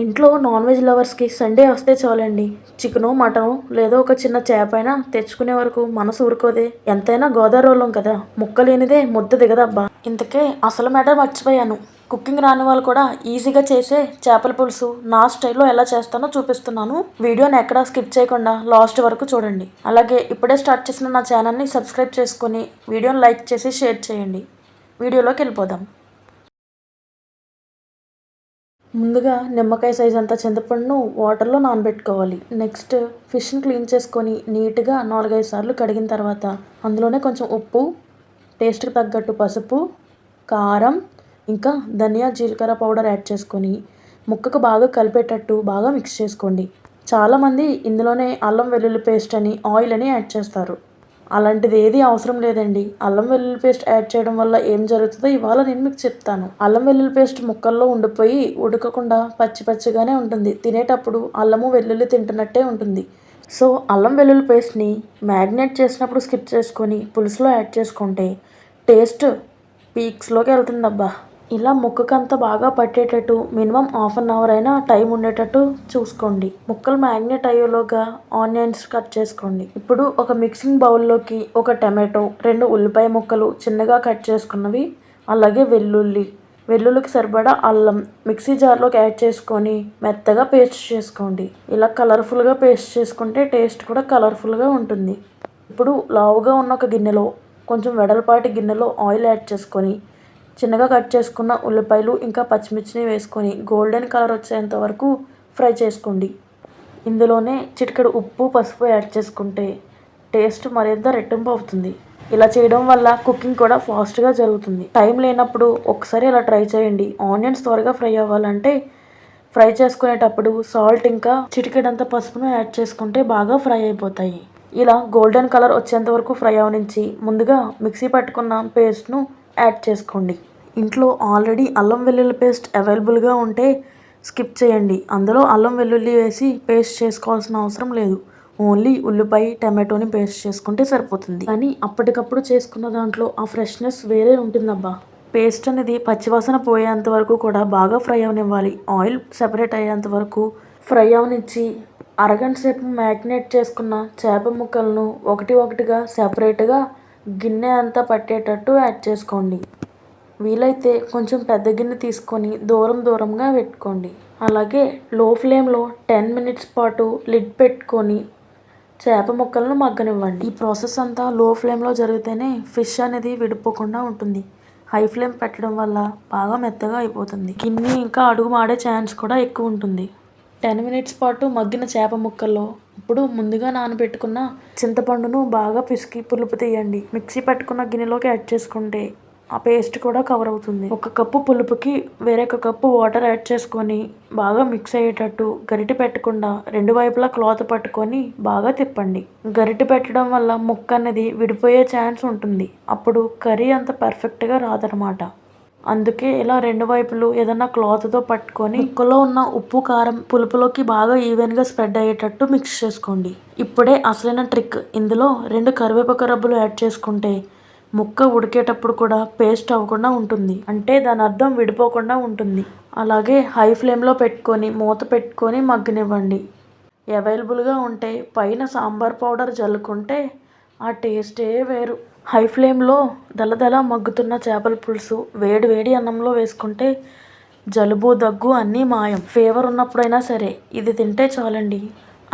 ఇంట్లో non veg లవర్స్కి Sunday వస్తే చాలండి. చికెను మటను లేదో ఒక చిన్న చేప అయినా తెచ్చుకునే వరకు మనసు ఊరుకోదే. ఎంతైనా గోదావరిలోం కదా ముక్క లేనిదే ముద్ద దిగదబ్బా. ఇంతకే అసలు మ్యాటర్ మర్చిపోయాను. కుకింగ్ రాని వాళ్ళు కూడా ఈజీగా చేసే చేపల పులుసు నా స్టైల్లో ఎలా చేస్తానో చూపిస్తున్నాను. వీడియోని ఎక్కడా స్కిప్ చేయకుండా లాస్ట్ వరకు చూడండి. అలాగే ఇప్పుడే స్టార్ట్ చేసిన నా ఛానల్ని సబ్స్క్రైబ్ చేసుకొని వీడియోని లైక్ చేసి షేర్ చేయండి. వీడియోలోకి వెళ్ళిపోదాం. ముందుగా నిమ్మకాయ సైజ్ అంత చింతపండును వాటర్లో నానబెట్టుకోవాలి. నెక్స్ట్ ఫిష్ని క్లీన్ చేసుకొని నీట్గా నాలుగైదు సార్లు కడిగిన తర్వాత అందులోనే కొంచెం ఉప్పు టేస్ట్కి తగ్గట్టు పసుపు కారం ఇంకా ధనియా జీలకర్ర పౌడర్ యాడ్ చేసుకొని ముక్కకు బాగా కలిపేటట్టు బాగా మిక్స్ చేసుకోండి. చాలామంది ఇందులోనే అల్లం వెల్లుల్లి పేస్ట్ అని ఆయిల్ అని యాడ్ చేస్తారు. అలాంటిది ఏది అవసరం లేదండి. అల్లం వెల్లుల్లి పేస్ట్ యాడ్ చేయడం వల్ల ఏం జరుగుతుందో ఇవాళ నేను మీకు చెప్తాను. అల్లం వెల్లుల్లి పేస్ట్ ముక్కల్లో ఉండిపోయి ఉడకకుండా పచ్చి పచ్చిగానే ఉంటుంది. తినేటప్పుడు అల్లము వెల్లుల్లి తింటున్నట్టే ఉంటుంది. సో అల్లం వెల్లుల్లి పేస్ట్ని మ్యాగ్నేట్ చేసినప్పుడు స్కిప్ చేసుకొని పులుసులో యాడ్ చేసుకుంటే టేస్ట్ పీక్స్లోకి వెళ్తుందబ్బా. ఇలా ముక్కకంతా బాగా పట్టేటట్టు మినిమం హాఫ్ అన్ అవర్ అయినా టైం ఉండేటట్టు చూసుకోండి. ముక్కలు మ్యాగ్నెట్ అయ్యేలోగా ఆనియన్స్ కట్ చేసుకోండి. ఇప్పుడు ఒక మిక్సింగ్ బౌల్లోకి ఒక టమాటో రెండు ఉల్లిపాయ ముక్కలు చిన్నగా కట్ చేసుకున్నవి అలాగే వెల్లుల్లి. వెల్లుల్లికి సరిపడా అల్లం మిక్సీ జార్లోకి యాడ్ చేసుకొని మెత్తగా పేస్ట్ చేసుకోండి. ఇలా కలర్ఫుల్గా పేస్ట్ చేసుకుంటే టేస్ట్ కూడా కలర్ఫుల్గా ఉంటుంది. ఇప్పుడు లావుగా ఉన్న ఒక గిన్నెలో కొంచెం వెడల్పాటి గిన్నెలో ఆయిల్ యాడ్ చేసుకొని చిన్నగా కట్ చేసుకున్న ఉల్లిపాయలు ఇంకా పచ్చిమిర్చిని వేసుకొని గోల్డెన్ కలర్ వచ్చేంత వరకు ఫ్రై చేసుకోండి. ఇందులోనే చిటికెడు ఉప్పు పసుపు యాడ్ చేసుకుంటే టేస్ట్ మరింత రెట్టింపు అవుతుంది. ఇలా చేయడం వల్ల కుకింగ్ కూడా ఫాస్ట్గా జరుగుతుంది. టైం లేనప్పుడు ఒకసారి ఇలా ట్రై చేయండి. ఆనియన్స్ త్వరగా ఫ్రై అవ్వాలంటే ఫ్రై చేసుకునేటప్పుడు సాల్ట్ ఇంకా చిటికెడంత పసుపును యాడ్ చేసుకుంటే బాగా ఫ్రై అయిపోతాయి. ఇలా గోల్డెన్ కలర్ వచ్చేంత వరకు ఫ్రై అవనించి ముందుగా మిక్సీ పట్టుకున్న పేస్ట్ను యాడ్ చేసుకోండి. ఇంట్లో ఆల్రెడీ అల్లం వెల్లుల్లి పేస్ట్ అవైలబుల్గా ఉంటే స్కిప్ చేయండి. అందులో అల్లం వెల్లుల్లి వేసి పేస్ట్ చేసుకోవాల్సిన అవసరం లేదు. ఓన్లీ ఉల్లిపాయ టమాటోని పేస్ట్ చేసుకుంటే సరిపోతుంది. కానీ అప్పటికప్పుడు చేసుకున్న దాంట్లో ఆ ఫ్రెష్నెస్ వేరే ఉంటుందబ్బా. పేస్ట్ అనేది పచ్చివాసన పోయేంత వరకు కూడా బాగా ఫ్రై అవనివ్వాలి. ఆయిల్ సెపరేట్ అయ్యేంత వరకు ఫ్రై అవనిచ్చి అరగంట సేపు మ్యాగ్నేట్ చేసుకున్న చేప ముక్కలను ఒకటి ఒకటిగా సెపరేట్గా గిన్నె అంతా పట్టేటట్టు యాడ్ చేసుకోండి. వీలైతే కొంచెం పెద్ద గిన్నె తీసుకొని దూరం దూరంగా పెట్టుకోండి. అలాగే లో ఫ్లేమ్లో టెన్ మినిట్స్ పాటు లిడ్ పెట్టుకొని చేప ముక్కలను మగ్గనివ్వండి. ఈ ప్రాసెస్ అంతా లో ఫ్లేమ్లో జరిగితేనే ఫిష్ అనేది విడిపోకుండా ఉంటుంది. హై ఫ్లేమ్ పెట్టడం వల్ల బాగా మెత్తగా అయిపోతుంది. గిన్నె ఇంకా అడుగు మాడే ఛాన్స్ కూడా ఎక్కువ ఉంటుంది. టెన్ మినిట్స్ పాటు మగ్గిన చేప ముక్కల్లో. ఇప్పుడు ముందుగా నానబెట్టుకున్న చింతపండును బాగా పిసికి పులుపు తీయండి. మిక్సీ పట్టుకున్న గిన్నెలోకి యాడ్ చేసుకుంటే ఆ పేస్ట్ కూడా కవర్ అవుతుంది. ఒక కప్పు పులుపుకి వేరొక కప్పు వాటర్ యాడ్ చేసుకొని బాగా మిక్స్ అయ్యేటట్టు గరిటె పెట్టకుండా రెండు వైపులా క్లాత్ పట్టుకొని బాగా తిప్పండి. గరిటె పెట్టడం వల్ల ముక్క అనేది విడిపోయే ఛాన్స్ ఉంటుంది. అప్పుడు కర్రీ అంత పర్ఫెక్ట్గా రాదనమాట అందుకే ఇలా రెండు వైపులు ఏదైనా క్లాత్తో పట్టుకొని ముక్కలో ఉన్న ఉప్పు కారం పులుపులోకి బాగా ఈవెన్గా స్ప్రెడ్ అయ్యేటట్టు మిక్స్ చేసుకోండి. ఇప్పుడే అసలైన ట్రిక్. ఇందులో రెండు కరివేపాకు రబ్బులు యాడ్ చేసుకుంటే ముక్క ఉడికేటప్పుడు కూడా పేస్ట్ అవ్వకుండా ఉంటుంది. అంటే దాని అర్థం విడిపోకుండా ఉంటుంది. అలాగే హై ఫ్లేమ్లో పెట్టుకొని మూత పెట్టుకొని మగ్గనివ్వండి. అవైలబుల్గా ఉంటే పైన సాంబార్ పౌడర్ జల్లుకుంటే ఆ టేస్టే వేరు. హై ఫ్లేమ్లో దలదల మగ్గుతున్న చేపల పులుసు వేడి వేడి అన్నంలో వేసుకుంటే జలుబు దగ్గు అన్నీ మాయం. ఫీవర్ ఉన్నప్పుడైనా సరే ఇది తింటే చాలండి.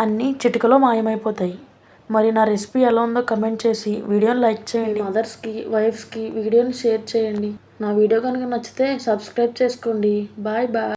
అన్నీ చిటికలో మాయమైపోతాయి. మరి నా రెసిపీ ఎలా ఉందో కమెంట్ చేసి వీడియోని లైక్ చేయండి. మదర్స్కి వైఫ్స్కి వీడియోని షేర్ చేయండి. నా వీడియో కనుక నచ్చితే సబ్స్క్రైబ్ చేసుకోండి. Bye bye.